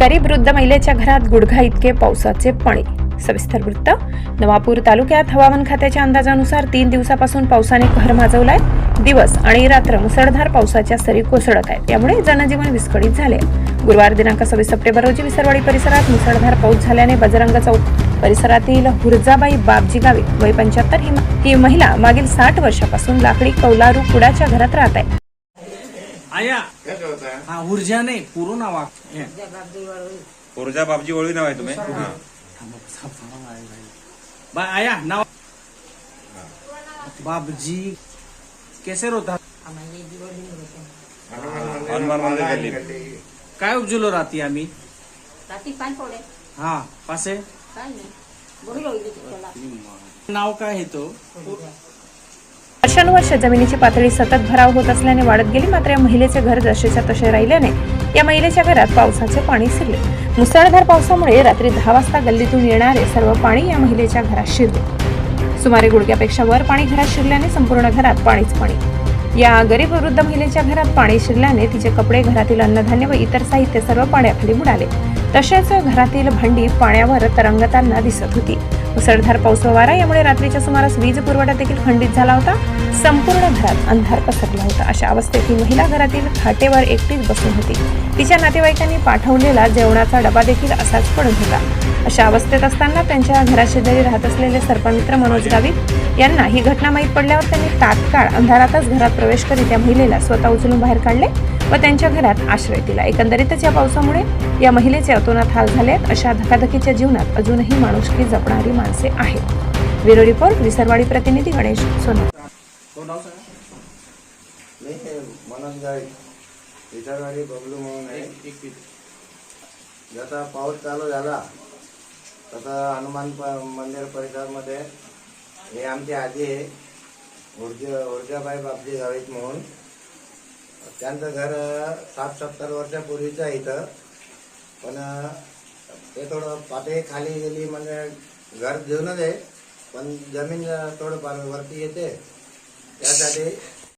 गरीब वृद्ध महिलेच्या घरात गुडघा इतके पावसाचे पाणी. सविस्तर वृत्त. नवापूर तालुक्यात हवामान खात्याच्या अंदाजानुसार तीन दिवसापासून पावसाने कहर माजवलाय. दिवस आणि रात्र मुसळधार पावसाच्या सरी कोसळत आहेत. त्यामुळे जनजीवन विस्कळीत झाले. गुरुवार दिनांक सव्वीस सप्टेंबर रोजी विसरवाडी परिसरात मुसळधार पाऊस झाल्याने बजरंग चौक परिसरातील हुरजाबाई बापजी गावी वय पंच्याहत्तर ही ही महिला मागील साठ वर्षापासून लाकडी कौलारू कुडाच्या घरात राहत आहे. आया। कसं होतं हा? ऊर्जा नाही पूर्ण नाव हे. ऊर्जा बापजी वळवी नाव आहे तुम्ही? हा. बा आया नाव बाबजी कैसे रोता? हनुमान मंदिर गल्ली काय उपजुलो राहते आम्ही रात्री पाणी पडे हा पासे। काय नाही। बरी होईल त्याला। नाव काय आहे तो? वर्षानुवर्ष जमिनीची पातळी सतत भराव होत असल्याने वाढत गेली मात्र या महिलेचे घर जसेच्या तसे राहिल्याने या महिलेच्या घरात पावसाचे पाणी शिरले. मुसळधार पावसामुळे रात्री दहा वाजता गल्लीतून येणारे सर्व पाणी या महिलेच्या घरात शिरले. सुमारे गुडघ्यापेक्षा वर पाणी घरात शिरल्याने संपूर्ण घरात पाणीच पाणी. या गरीब वृद्ध महिलेच्या घरात पाणी शिरल्याने तिचे कपडे घरातील अन्नधान्य व इतर साहित्य सर्व पाण्याखाली बुडाले. तसेच घरातील भांडी पाण्यावर तरंगताना दिसत होती. मुसळधार पाऊस व वारा. यामुळे रात्रीच्या सुमारास वीज पुरवठा देखील खंडित झाला होता. संपूर्ण घरात अंधार पसरला होता. अशा अवस्थेत ही महिला घरातील खाटेवर एकटीच बसून होती. तिच्या नातेवाईकांनी पाठवलेला जेवणाचा डबा देखील असाच पडून होता. अशा अवस्थेत असताना त्यांच्या घराशेजारी राहत असलेले सर्पमित्र मनोज गावित यांना ही घटना माहीत पडल्यावर त्यांनी तात्काळ अंधारातच घरात प्रवेश करीत त्या महिलेला स्वतः उचलून बाहेर काढले. व त्यांच्या घरात आश्रय दिला. एकंदरीतच या पावसामुळे या महिलेचे अतोनात हाल झाले आहेत. अशा धकाधकीच्या जीवनात अजूनही माणुसकी जपणारी माणसे आहेत. ब्युरो रिपोर्ट विसरवाडी प्रतिनिधी गणेश सोनवणे. गावी विचारवाडी बबलू म्हणून आहे. जसा पाऊस चालू झाला तसा हनुमान प- मंदिर परिसरामध्ये हे आमची आजी आहे. ऊर्जा ऊर्जाबाई बापजी गावीत म्हणून. त्यांचं घर साठ सत्तर वर्षापूर्वीचं आहे इथं. पण ते थोडं पातळी खाली गेली म्हणजे घर घेऊनच आहे. पण जमीन थोडं फार वरती येते. त्यासाठी